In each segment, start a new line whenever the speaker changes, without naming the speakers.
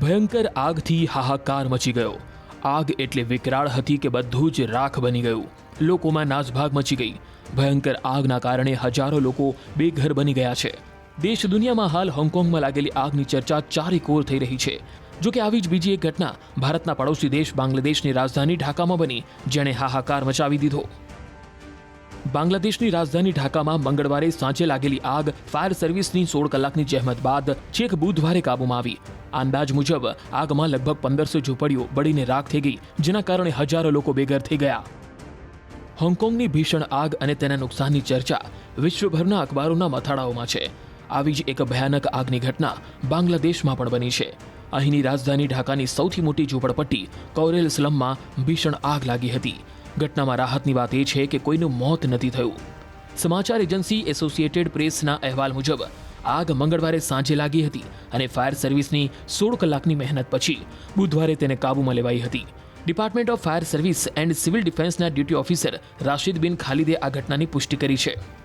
ભયંકર આગથી હાહાકાર મચી ગયો. આગ એટલે વિકરાળ હતી કે બધું જ રાખ બની ગયું. લોકોમાં નાસભાગ મચી ગઈ. ભયંકર આગના કારણે હજારો લોકો બેઘર બની ગયા છે. દેશ દુનિયામાં હાલ હોંગકોંગમાં લાગેલી આગની ચર્ચા ચારેકોર થઈ રહી છે. જો કે આવી જ બીજી એક ઘટના ભારતના પડોશી દેશ બાંગ્લાદેશની રાજધાની ઢાકામાં બની, જેણે હાહાકાર મચાવી દીધો. બાંગ્લાદેશની રાજધાની ઢાકામાં મંગળવારે સાંજે લાગેલી આગ ફાયર સર્વિસની સોળ કલાકની જહેમત બાદ છેક બુધવારે કાબૂમાં આવી. અંદાજ મુજબ, આગમાં લગભગ પંદરસો ઝૂંપડીઓ બળીને રાખ થઈ ગઈ, જેના કારણે હજારો લોકો બેઘર થઈ ગયા. હોંગકોંગની ભીષણ આગ અને તેના નુકસાનની ચર્ચા વિશ્વભરના અખબારોના મથાળાઓમાં છે. આવી જ એક ભયાનક આગની ઘટના બાંગ્લાદેશમાં પણ બની છે. અહીંની રાજધાની ઢાકાની સૌથી મોટી ઝૂંપડપટ્ટી કૌરેલ સ્લમમાં ભીષણ આગ લાગી હતી. ઘટનામાં રાહતની વાત એ છે કે કોઈનું મોત નથી થયું. સમાચાર એજન્સી એસોસિએટેડ પ્રેસના અહેવાલ મુજબ આગ મંગળવારે સાંજે લાગી હતી અને ફાયર સર્વિસની સોળ કલાકની મહેનત પછી બુધવારે તેને કાબૂમાં લેવાઈ હતી. Department of fire service and civil ડિફેન્સના duty officer Rashid bin ખાલિદે આ ઘટનાની પુષ્ટિ કરી છે.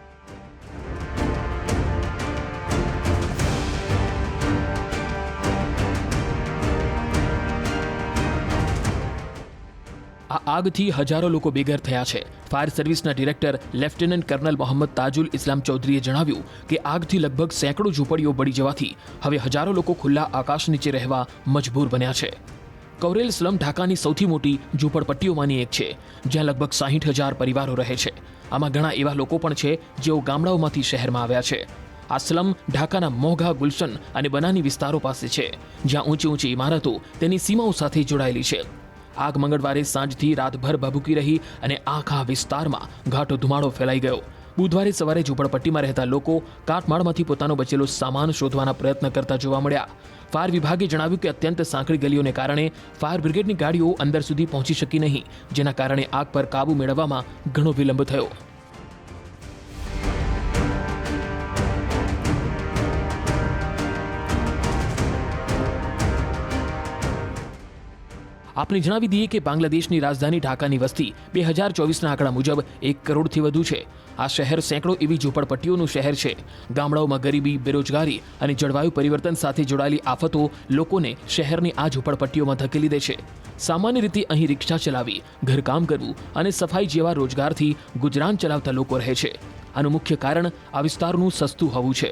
આ આગથી હજારો લોકો બેઘર થયા છે. Fire સર્વિસના director lieutenant colonel Mohammad Tajul Islam ચૌધરીએ જણાવ્યું કે આગથી લગભગ સેંકડો ઝૂંપડીઓ બળી જવાથી હવે હજારો લોકો ખુલ્લા આકાશ નીચે રહેવા મજબૂર બન્યા છે. કૌરેલ સ્લમ ઢાકાની સૌથી મોટી ઝૂંપડપટ્ટીઓમાંની એક છે, જ્યાં લગભગ સાહીઠ હજાર પરિવારો રહે છે. આમાં ઘણા એવા લોકો પણ છે જેઓ ગામડાઓમાંથી શહેરમાં આવ્યા છે. આ સ્લમ ઢાકાના મોઘા ગુલશન અને બનાની વિસ્તારો પાસે છે, જ્યાં ઊંચી ઊંચી ઇમારતો તેની સીમાઓ સાથે જોડાયેલી છે. આગ મંગળવારે સાંજથી રાતભર ભભૂકી રહી અને આખા વિસ્તારમાં ઘાટો ધુમાડો ફેલાઈ ગયો. બુધવારે સવારે ઝૂંપડપટ્ટીમાં રહેતા લોકો કાટમાળમાંથી પોતાનો બચેલો સામાન શોધવાના પ્રયત્ન કરતા જોવા મળ્યા. ફાયર વિભાગે જણાવ્યું કે અત્યંત સાંકડી ગલીઓને કારણે ફાયર બ્રિગેડની ગાડીઓ અંદર સુધી પહોંચી શકી નહીં, જેના કારણે આગ પર કાબુ મેળવવામાં ઘણો વિલંબ થયો. આપને જણાવી દઈએ કે બાંગ્લાદેશની રાજધાની ઢાકાની વસ્તી બે હજાર ચોવીસના આંકડા મુજબ એક કરોડથી વધુ છે. આ શહેર સેંકડો એવી ઝૂંપડપટ્ટીઓનું શહેર છે. ગામડાઓમાં ગરીબી, બેરોજગારી અને જળવાયુ પરિવર્તન સાથે જોડાયેલી આફતો લોકોને શહેરની આ ઝૂંપડપટ્ટીઓમાં ધકેલી દે છે. સામાન્ય રીતે અહીં રિક્ષા ચલાવી, ઘરકામ કરવું અને સફાઈ જેવા રોજગારથી ગુજરાન ચલાવતા લોકો રહે છે. આનું મુખ્ય કારણ આ વિસ્તારનું સસ્તું હોવું છે.